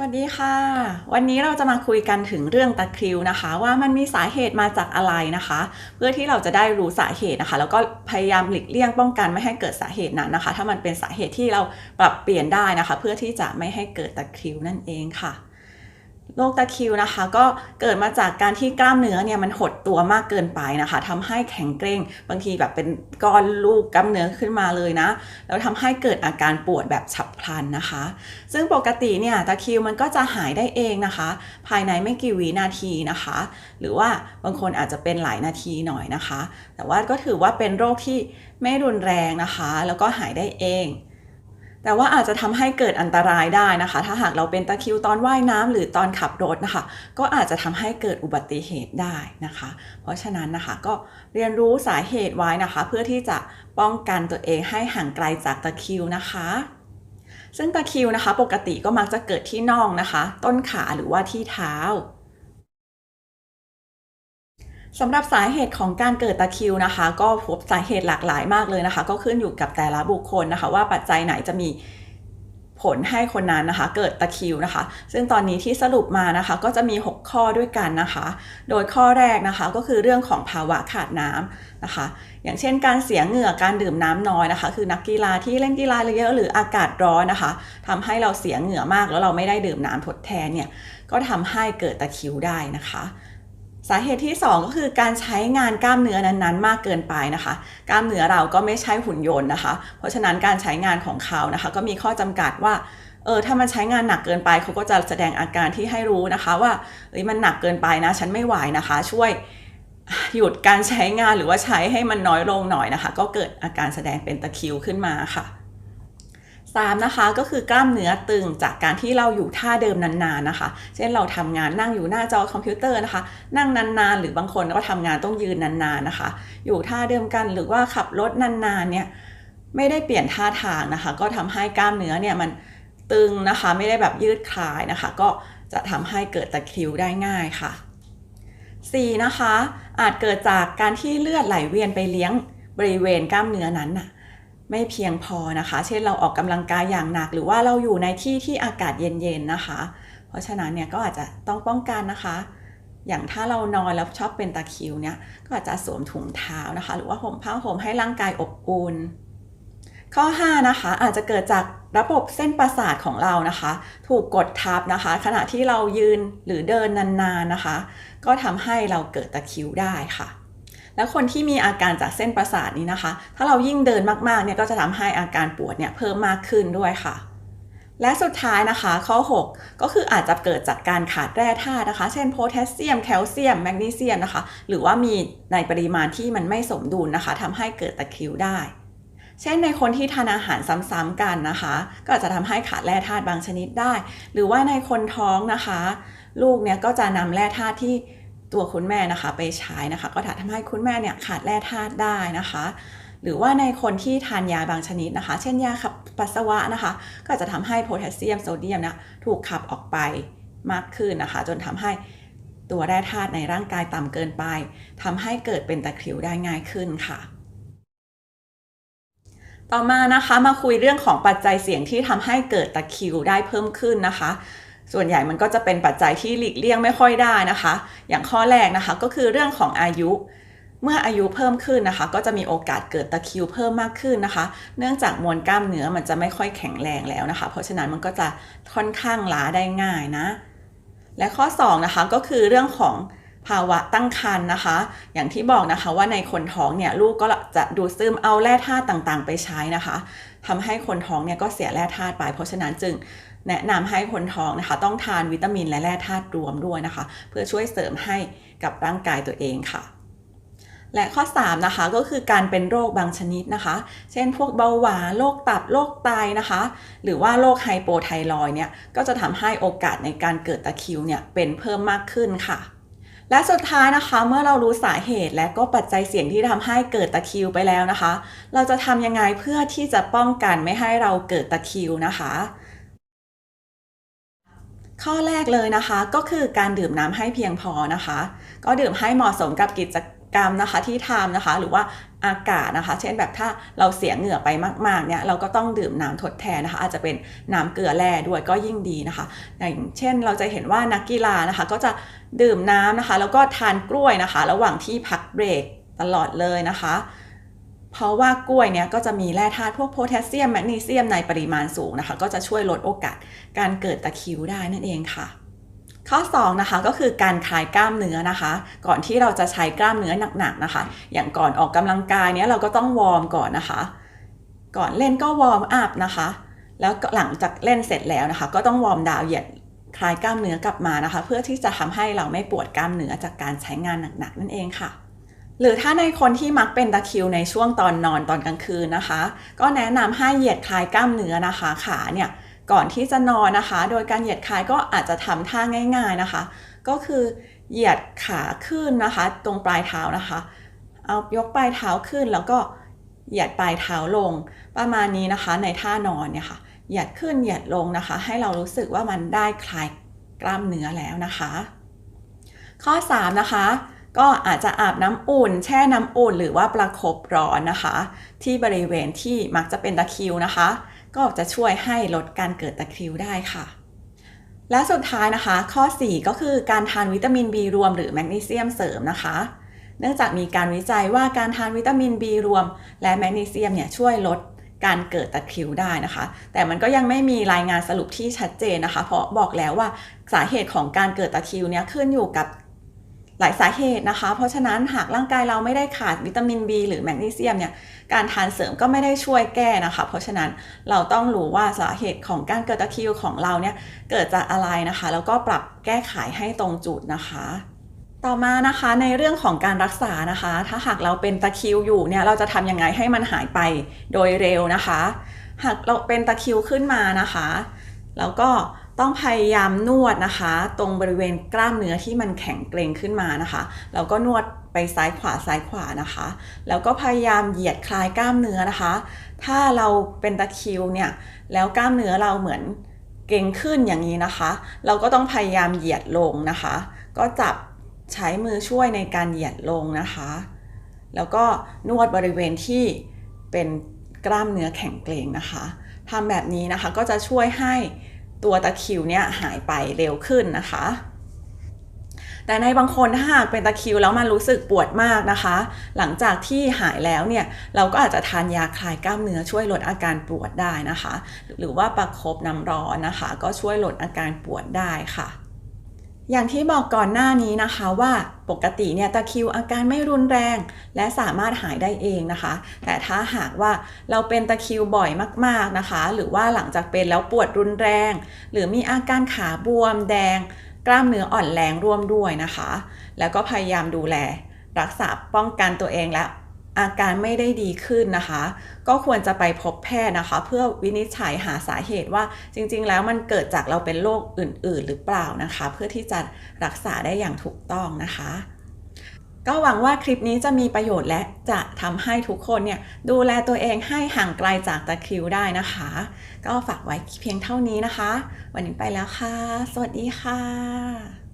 สวัสดีค่ะ วันนี้เราจะมาคุยกันถึงเรื่องตะคริวนะคะ ว่ามันมีสาเหตุมาจากอะไรนะคะ เพื่อที่เราจะได้รู้สาเหตุนะคะ แล้วก็พยายามหลีกเลี่ยงป้องกันไม่ให้เกิดสาเหตุนั้นนะคะ ถ้ามันเป็นสาเหตุที่เราปรับเปลี่ยนได้นะคะ เพื่อที่จะไม่ให้เกิดตะคริวนั่นเองค่ะ โรคตะคิวนะคะ ก็เกิดมาจากการที่กล้ามเนื้อเนี่ยมันหดตัวมากเกินไปนะคะทำให้แข็งเกร็งบางทีแบบเป็นก้อนลูกกล้ามเนื้อขึ้นมาเลยนะแล้วทำให้เกิดอาการปวดแบบฉับพลันนะคะ ซึ่งปกติเนี่ยตะคิวมันก็จะหายได้เองนะคะ ภายในไม่กี่วินาทีนะคะ หรือว่าบางคนอาจจะเป็นหลายนาทีหน่อยนะคะ แต่ว่าก็ถือว่าเป็นโรคที่ไม่รุนแรงนะคะ แล้วก็หายได้เอง แต่ว่าอาจจะทำให้เกิดอันตรายได้นะคะ ถ้าหากเราเป็นตะคิวตอนว่ายน้ำหรือตอนขับรถนะคะ ก็อาจจะทำให้เกิดอุบัติเหตุได้นะคะ เพราะฉะนั้นนะคะก็เรียนรู้สาเหตุไว้นะคะ เพื่อที่จะป้องกันตัวเองให้ห่างไกลจากตะคิวนะคะ ซึ่งตะคิวนะคะ ปกติก็มักจะเกิดที่น่องนะคะ ต้นขาหรือว่าที่เท้า สำหรับสาเหตุของการเกิดตะคริวนะคะ ก็พบสาเหตุหลากหลายมากเลยนะคะ ก็ขึ้นอยู่กับแต่ละบุคคลนะคะ ว่าปัจจัยไหนจะมีผลให้คนนั้นนะคะ เกิดตะคริวนะคะ ซึ่งตอนนี้ที่สรุปมานะคะ ก็จะมี 6 ข้อด้วยกันนะคะ โดยข้อแรกนะคะก็คือเรื่องของภาวะขาดน้ำนะคะ อย่างเช่น การเสียเหงื่อการดื่มน้ำน้อยนะคะ คือนักกีฬาที่เล่นกีฬาเยอะหรืออากาศร้อนนะคะทำให้เราเสียเหงื่อมากแล้วเราไม่ได้ดื่มน้ำทดแทนเนี่ยก็ทำให้เกิดตะคริวได้นะคะ สาเหตุที่ 2 ก็คือการใช้งานกล้ามเนื้อนั้นๆ มากเกินไปนะคะ กล้ามเนื้อเราก็ไม่ใช่หุ่นยนต์นะคะ เพราะฉะนั้นการใช้งานของเขานะคะ ก็มีข้อจำกัดว่าเออถ้ามันใช้งานหนักเกินไปเขาก็จะแสดงอาการที่ให้รู้นะคะ ว่าเอ้ยมันหนักเกินไปนะ ฉันไม่ไหวนะคะ ช่วยหยุดการใช้งานหรือว่าใช้ให้มันน้อยลงหน่อยนะคะ ก็เกิดอาการแสดงเป็นตะคิวขึ้นมาค่ะ 3นะคะก็คือกล้ามเนื้อตึงจากการที่เราอยู่ท่าเดิมนานๆนะคะ เช่นเราทำงานนั่งอยู่หน้าจอคอมพิวเตอร์นะคะ นั่งนานๆ หรือบางคนก็ทำงานต้องยืนนานๆนะคะ อยู่ท่าเดิมกันหรือว่าขับรถนานๆเนี่ยไม่ได้เปลี่ยนท่าทางนะคะ ก็ทำให้กล้ามเนื้อเนี่ยมันตึงนะคะไม่ได้แบบยืดคลายนะคะ ก็จะทำให้เกิดตะคริวได้ง่ายค่ะ 4. นะคะอาจเกิดจากการที่เลือดไหลเวียนไปเลี้ยงบริเวณกล้ามเนื้อนั้นน่ะ ไม่เพียงพอนะคะ เช่นเราออกกำลังกายอย่างหนัก หรือว่าเราอยู่ในที่ที่อากาศเย็นๆนะคะ เพราะฉะนั้นเนี่ยก็อาจจะต้องป้องกันนะคะ อย่างถ้าเรานอนแล้วชอบเป็นตะคริวเนี่ยก็อาจจะสวมถุงเท้านะคะ หรือว่าห่มผ้าห่มให้ร่างกายอบอุ่นข้อ 5 นะคะ อาจจะเกิดจากระบบเส้นประสาทของเรานะคะ ถูกกดทับนะคะ ขณะที่เรายืนหรือเดินนานๆนะคะ ก็ทำให้เราเกิดตะคริวได้ค่ะ แล้วคนที่มีอาการจากเส้นประสาทนี้นะคะ ถ้าเรายิ่งเดินมากๆเนี่ยก็จะทำให้อาการปวดเนี่ยเพิ่มมากขึ้นด้วยค่ะ และสุดท้ายนะคะ ข้อ 6 ก็คืออาจจะเกิดจากการขาดแร่ธาตุนะคะ เช่นโพแทสเซียม แคลเซียม แมกนีเซียมนะคะ หรือว่ามีในปริมาณที่มันไม่สมดุลนะคะทำให้เกิดตะคริวได้ เช่นในคนที่ทานอาหารซ้ำๆกันนะคะ ก็อาจจะทำให้ขาดแร่ธาตุบางชนิดได้ หรือว่าในคนท้องนะคะ ลูกเนี่ยก็จะนำแร่ธาตุที่ ตัวคุณแม่นะคะไปใช้นะคะ ก็ทำให้คุณแม่เนี่ยขาดแร่ธาตุได้นะคะ หรือว่าในคนที่ทานยาบางชนิดนะคะ เช่นยาขับปัสสาวะนะคะ ก็อาจจะทำให้โพแทสเซียมโซเดียมนี่ยถูกขับออกไปมากขึ้นนะคะ จนทำให้ตัวแร่ธาตุในร่างกายต่ำเกินไปทำให้เกิดเป็นตะคริวได้ง่ายขึ้นค่ะ ต่อมานะคะมาคุยเรื่องของปัจจัยเสี่ยงที่ทำให้เกิดตะคริวได้เพิ่มขึ้นนะคะ ส่วนใหญ่มันก็จะเป็นปัจจัยที่หลีกเลี่ยงไม่ค่อยได้นะคะ อย่างข้อแรกนะคะก็คือเรื่องของอายุ เมื่ออายุเพิ่มขึ้นนะคะ ก็จะมีโอกาสเกิดตะคริวเพิ่มมากขึ้นนะคะ เนื่องจากมวลกล้ามเนื้อมันจะไม่ค่อยแข็งแรงแล้วนะคะ เพราะฉะนั้นมันก็จะค่อนข้างล้าได้ง่ายนะ และข้อ2นะคะก็คือเรื่องของภาวะตั้งครรภ์นะคะ อย่างที่บอกนะคะว่าในคนท้องเนี่ยลูกก็จะดูดซึมเอาแร่ธาตุต่างๆ ไปใช้นะคะทำให้คนท้องเนี่ยก็เสียแร่ธาตุไป เพราะฉะนั้นจึง แนะนำให้คนท้องนะคะ ต้องทานวิตามินและแร่ธาตุรวมด้วยนะคะ เพื่อช่วยเสริมให้กับร่างกายตัวเองค่ะ และข้อ 3 นะคะก็คือการเป็นโรคบางชนิดนะคะ เช่น พวกเบาหวานโรคตับโรคไตนะคะ หรือว่าโรคไฮโปไทรอยเนี่ยก็จะทำให้โอกาสในการเกิดตะคริวเนี่ยเป็นเพิ่มมากขึ้นค่ะและสุดท้ายนะคะเมื่อเรารู้สาเหตุและก็ปัจจัยเสี่ยงที่ทำให้เกิดตะคริวไปแล้วนะคะ เราจะทำยังไงเพื่อที่จะป้องกันไม่ให้เราเกิดตะคริวนะคะ ข้อแรกเลยนะคะก็คือการดื่มน้ำให้เพียงพอนะคะ ก็ดื่มให้เหมาะสมกับกิจกรรมนะคะที่ทำนะคะ หรือว่าอากาศนะคะ เช่นแบบถ้าเราเสียเหงื่อไปมากๆเนี่ยเราก็ต้องดื่มน้ำทดแทนนะคะ อาจจะเป็นน้ำเกลือแร่ด้วยก็ยิ่งดีนะคะ อย่างเช่นเราจะเห็นว่านักกีฬานะคะ ก็จะดื่มน้ำนะคะ แล้วก็ทานกล้วยนะคะ ระหว่างที่พักเบรกตลอดเลยนะคะ เพราะว่ากล้วยเนี่ยก็จะมีแร่ธาตุพวกโพแทสเซียมแมกนีเซียมในปริมาณสูงนะคะ ก็จะช่วยลดโอกาสการเกิดตะคริวได้นั่นเองค่ะ ข้อ2นะคะก็คือการคลายกล้ามเนื้อนะคะ ก่อนที่เราจะใช้กล้ามเนื้อหนักๆนะคะ อย่างก่อนออกกำลังกายเนี้ยเราก็ต้องวอร์มก่อนนะคะ ก่อนเล่นก็วอร์มอัพนะคะ แล้วหลังจากเล่นเสร็จแล้วนะคะ ก็ต้องวอร์มดาวน์เหยียดคลายกล้ามเนื้อกลับมานะคะ เพื่อที่จะทำให้เราไม่ปวดกล้ามเนื้อจากการใช้งานหนักๆนั่นเองค่ะ หรือถ้าในคนที่มักเป็นตะคริวในช่วงตอนนอนตอนกลางคืนนะคะ ก็แนะนำให้เหยียดคลายกล้ามเนื้อนะคะขาเนี่ยก่อนที่จะนอนนะคะ โดยการเหยียดคลายก็อาจจะทำท่าง่าย ๆนะคะ ก็คือเหยียดขาขึ้นนะคะ ตรงปลายเท้านะคะ เอายกปลายเท้าขึ้นแล้วก็เหยียดปลายเท้าลงประมาณนี้นะคะ ในท่านอนเนี่ยค่ะเหยียดขึ้นเหยียดลงนะคะ ให้เรารู้สึกว่ามันได้คลายกล้ามเนื้อแล้วนะคะ ข้อ 3 นะคะ ก็อาจจะอาบน้ำอุ่น แช่น้ำอุ่น หรือว่าประคบร้อนนะคะ ที่บริเวณที่มักจะเป็นตะคริวนะคะ ก็จะช่วยให้ลดการเกิดตะคริวได้ค่ะ และสุดท้ายนะคะ ข้อ 4 ก็คือการทานวิตามิน B รวมหรือแมกนีเซียมเสริมนะคะเนื่องจากมีการวิจัยว่าการทานวิตามิน B รวม และแมกนีเซียมเนี่ยช่วยลดการเกิดตะคริวได้นะคะ แต่มันก็ยังไม่มีรายงานสรุปที่ชัดเจนนะคะ เพราะบอกแล้วว่าสาเหตุของการเกิดตะคริวเนี่ยขึ้นอยู่กับ หลายสาเหตุนะคะ เพราะฉะนั้นหากร่างกายเราไม่ได้ขาดวิตามิน B หรือแมกนีเซียมเนี่ย การทานเสริมก็ไม่ได้ช่วยแก้นะคะ เพราะฉะนั้นเราต้องรู้ว่าสาเหตุของการเกิดตะคริวของเราเนี่ยเกิดจากอะไรนะคะ แล้วก็ปรับแก้ไขให้ตรงจุดนะคะต่อมานะคะในเรื่องของการรักษานะคะ ถ้าหากเราเป็นตะคริวอยู่เนี่ยเราจะทำยังไงให้มันหายไปโดยเร็วนะคะ หากเราเป็นตะคริวขึ้นมานะคะ แล้วก็ ต้องพยายามนวดนะคะ ตรงบริเวณกล้ามเนื้อที่มันแข็งเกร็งขึ้นมานะคะ แล้วก็นวดไปซ้ายขวาซ้ายขวานะคะ แล้วก็พยายามเหยียดคลายกล้ามเนื้อนะคะ ถ้าเราเป็นตะคิวเนี่ยแล้วกล้ามเนื้อเราเหมือนเกร็งขึ้นอย่างนี้นะคะ เราก็ต้องพยายามเหยียดลงนะคะ ก็จับใช้มือช่วยในการเหยียดลงนะคะ แล้วก็นวดบริเวณที่เป็นกล้ามเนื้อแข็งเกร็งนะคะทำแบบนี้นะคะก็จะช่วยให้ ตัวตะคริวเนี่ยหายไปเร็วขึ้นนะคะ แต่ในบางคนถ้าหากเป็นตะคริวแล้วมันรู้สึกปวดมากนะคะ หลังจากที่หายแล้วเนี่ยเราก็อาจจะทานยาคลายกล้ามเนื้อช่วยลดอาการปวดได้นะคะ หรือว่าประคบน้ำร้อนนะคะ ก็ช่วยลดอาการปวดได้ค่ะ อย่างที่บอกก่อนหน้านี้นะคะว่าปกติเนี่ยตะคริวอาการไม่รุนแรง และสามารถหายได้เองนะคะ แต่ถ้าหากว่าเราเป็นตะคริวบ่อยมากๆนะคะ หรือว่าหลังจากเป็นแล้วปวดรุนแรง หรือมีอาการขาบวมแดง กล้ามเนื้ออ่อนแรงร่วมด้วยนะคะ แล้วก็พยายามดูแล รักษาป้องกันตัวเองและ อาการไม่ได้ดีขึ้นนะคะ ก็ควรจะไปพบแพทย์นะคะ เพื่อวินิจฉัยหาสาเหตุว่าจริงๆ แล้วมันเกิดจากเราเป็นโรคอื่น ๆ หรือเปล่านะคะ เพื่อที่จะรักษาได้อย่างถูกต้องนะคะ ก็หวังว่าคลิปนี้จะมีประโยชน์และจะทำให้ทุกคนเนี่ยดูแลตัวเองให้ห่างไกลจากตะคริวได้นะคะ ก็ฝากไว้เพียงเท่านี้นะคะ วันนี้ไปแล้วค่ะ สวัสดีค่ะ